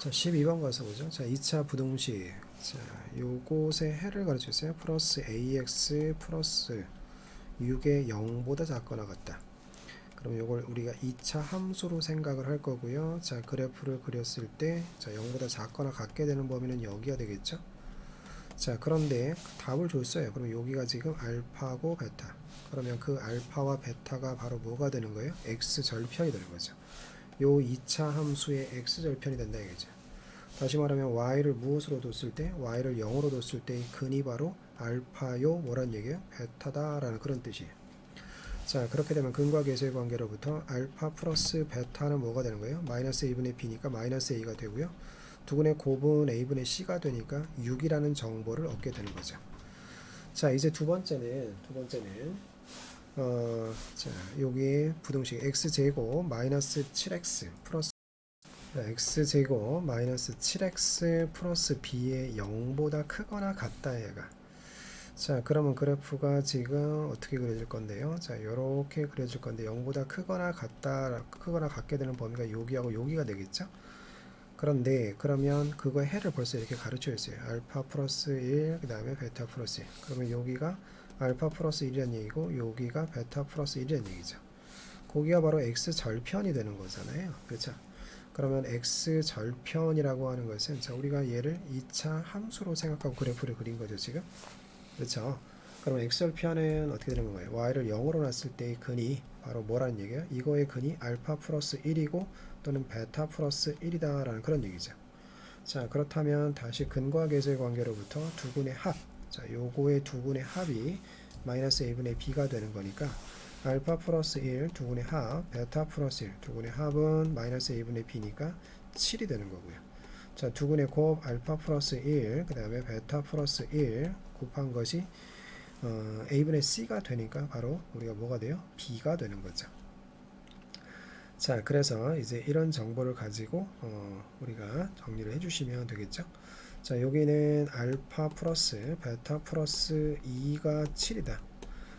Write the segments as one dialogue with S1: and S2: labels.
S1: 자, 12번 가서 보죠. 자, 2차 부동식. 자, 요곳에 해를 가르쳐 주세요. 플러스 ax 플러스 6의 0보다 작거나 같다. 그럼 요걸 우리가 2차 함수로 생각을 할 거고요. 자, 그래프를 그렸을 때 자, 0보다 작거나 같게 되는 범위는 여기가 되겠죠? 자, 그런데 답을 줬어요. 그럼 여기가 지금 알파고 베타. 그러면 그 알파와 베타가 바로 뭐가 되는 거예요? x 절편이 되는 거죠. 요 2차 함수의 x 절편이 된다 이거죠. 다시 말하면 y를 무엇으로 뒀을 때 y를 0으로 뒀을 때의 근이 바로 알파요 뭐란 얘기예요? 베타다라는 그런 뜻이에요. 자 그렇게 되면 근과 계수의 관계로부터 알파 플러스 베타는 뭐가 되는 거예요? 마이너스 a분의 b니까 마이너스 a가 되고요. 두근의 곱은 a분의 c가 되니까 6이라는 정보를 얻게 되는 거죠. 자 이제 두 번째는 두 번째는 어, 자, 여기 부동식 x 제곱 마이너스 7x 플러스 자, x 제곱 마이너스 7x 플러스 b의 0보다 크거나 같다 얘가. 자, 그러면 그래프가 지금 어떻게 그려질 건데요? 자, 이렇게 그려질 건데 0보다 크거나 같다 크거나 같게 되는 범위가 여기하고 여기가 되겠죠? 그런데 그러면 그거 해를 벌써 이렇게 가르쳐 줬어요. 알파 플러스 1, 그 다음에 베타 플러스 1. 그러면 여기가 알파 플러스 1이라는 얘기고 여기가 베타 플러스 1이라는 얘기죠. 거기가 바로 x 절편이 되는 거잖아요. 그렇죠? 그러면 x 절편이라고 하는 것은 자 우리가 얘를 2차 함수로 생각하고 그래프를 그린 거죠 지금. 그렇죠? 그러면 x 절편은 어떻게 되는 건가요? y를 0으로 놨을 때의 근이 바로 뭐라는 얘기예요? 이거의 근이 알파 플러스 1이고 또는 베타 플러스 1이다라는 그런 얘기죠. 자 그렇다면 다시 근과 계수의 관계로부터 두 군의 합, 자 요거의 두 군의 합이 마이너스 a분의 b가 되는 거니까 알파 플러스 1 두 군의 합, 베타 플러스 1 두 군의 합은 마이너스 a분의 b니까 7이 되는 거고요. 자 두 군의 곱 알파 플러스 1, 그 다음에 베타 플러스 1 곱한 것이 어, a분의 c가 되니까 바로 우리가 뭐가 돼요? b가 되는 거죠. 자, 그래서 이제 이런 정보를 가지고 어, 우리가 정리를 해주시면 되겠죠. 자, 여기는 알파 플러스 베타 플러스 2가 7이다.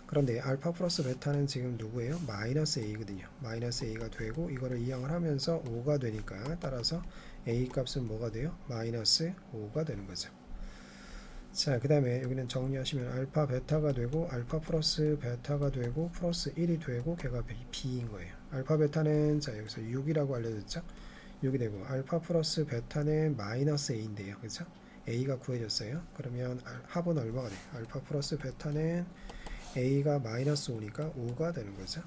S1: 그런데 알파 플러스 베타는 지금 누구예요? 마이너스 a거든요. 마이너스 a가 되고 이거를 이항을 하면서 5가 되니까 따라서 a 값은 뭐가 돼요? 마이너스 5가 되는 거죠. 자, 그 다음에 여기는 정리하시면 알파 베타가 되고 알파 플러스 베타가 되고 플러스 1이 되고 걔가 b인 거예요. 알파 베타는 자 여기서 6이라고 알려졌죠? 6이 되고 알파 플러스 베타는 마이너스 a인데요. 그렇죠? a가 구해졌어요. 그러면 알- 합은 얼마가 돼요? 알파 플러스 베타는 a가 마이너스 5니까 5가 되는 거죠.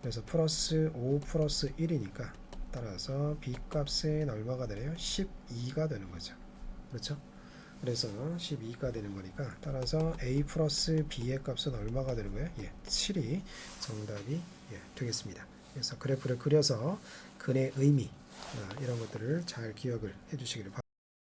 S1: 그래서 플러스 5 플러스 1이니까 따라서 b 값은 얼마가 되나요? 12가 되는 거죠. 그렇죠? 그래서 12가 되는 거니까 따라서 a 플러스 b의 값은 얼마가 되는 거예요? 예, 7이 정답이 예, 되겠습니다. 그래서 그래프를 그려서 근의 의미 아, 이런 것들을 잘 기억을 해주시기를 바랍니다.